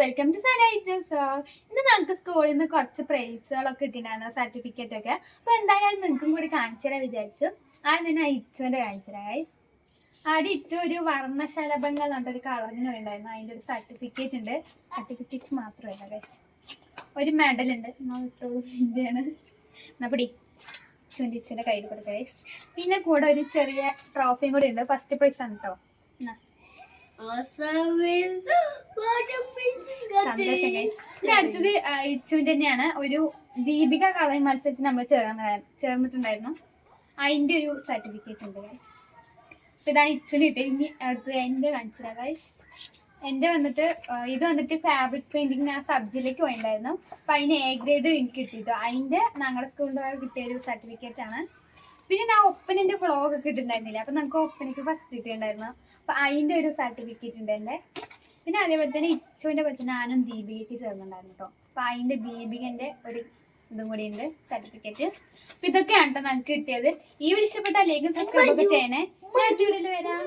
Welcome to സനൈജസ് ഇന്ന് നമുക്ക് സ്കൂളിൽ നിന്ന് കുറച്ച് പ്രൈസുകളൊക്കെ കിട്ടിയിട്ടുണ്ടായിരുന്നു സർട്ടിഫിക്കറ്റ് ഒക്കെ. അപ്പൊ എന്തായാലും നിങ്ങൾക്കും കൂടി കാണിച്ചു തരാൻ വിചാരിച്ചു. ആദ്യം തന്നെ ഇച്ചുവിന്റെ കാണിച്ചു തരാം guys. ആദ്യം ഇച്ചു ഒരു വർണശലഭങ്ങൾ എന്നിട്ട് ഒരു കളറിന് ഉണ്ടായിരുന്നു അതിന്റെ ഒരു സർട്ടിഫിക്കറ്റ് ഉണ്ട്. സർട്ടിഫിക്കറ്റ് മാത്രമല്ല guys. ഒരു മെഡൽ ഉണ്ട്. എന്നാ പിടി. ഇച്ചുവിന്റെ ഇച്ചുവിന്റെ കയ്യിൽ കൊടുക്കുക. പിന്നെ കൂടെ ഒരു ചെറിയ ട്രോഫിയും കൂടി ഉണ്ട്. ഫസ്റ്റ് പ്രൈസ് ആണ് കേട്ടോ സന്തോഷം. പിന്നെ അടുത്തത് ഇച്ചുവിന്റെ തന്നെയാണ് ഒരു ദീപിക കളറി മത്സരത്തിൽ നമ്മൾ ചേർന്ന ചേർന്നിട്ടുണ്ടായിരുന്നു. അതിന്റെ ഒരു സർട്ടിഫിക്കറ്റ് ഉണ്ട് guys. അപ്പൊ ഇതാണ് ഇച്ചുവിന് കിട്ടിയത്. ഇനി അടുത്തത് എന്റെ കാണിച്ചത് ഗൈസ് എന്റെ വന്നിട്ട് ഇത് വന്നിട്ട് ഫാബ്രിക് പെയിന്റിങ് ഞാൻ സബ്ജിലേക്ക് പോയിണ്ടായിരുന്നു. അപ്പൊ അതിന് എ ഗ്രേഡ് എനിക്ക് കിട്ടിയിട്ടു. അതിന്റെ ഞങ്ങളുടെ സ്കൂളിൽ കിട്ടിയ ഒരു സർട്ടിഫിക്കറ്റ് ആണ്. പിന്നെ ഞാൻ ഒപ്പനന്റെ വ്ളോഗ് ഒക്കെ ഇട്ടിട്ടുണ്ടായിരുന്നില്ല? അപ്പൊ നമുക്ക് ഒപ്പനക്ക് ഫസ്റ്റ് കിട്ടിയിട്ടുണ്ടായിരുന്നു. അപ്പൊ അതിന്റെ ഒരു സർട്ടിഫിക്കറ്റ് ഉണ്ട് എന്റെ പിന്നെ അതേപോലെ തന്നെ ഇച്ചുവിന്റെ പറ്റി ഞാനും ദീപികയ്ക്ക് ചേർന്നുണ്ടായിരുന്നു കേട്ടോ അപ്പൊ അതിന്റെ ദീപികന്റെ ഒരു ഇതും കൂടി ഉണ്ട് സർട്ടിഫിക്കറ്റ് അപ്പൊ ഇതൊക്കെയാണ് കേട്ടോ നമുക്ക് കിട്ടിയത്. ഈ ഒരു ഇഷ്ടപ്പെട്ട സബ്സ്ക്രൈബ് ഒക്കെ ചെയ്യണേ. അടുത്ത വീഡിയോയിൽ വരാം.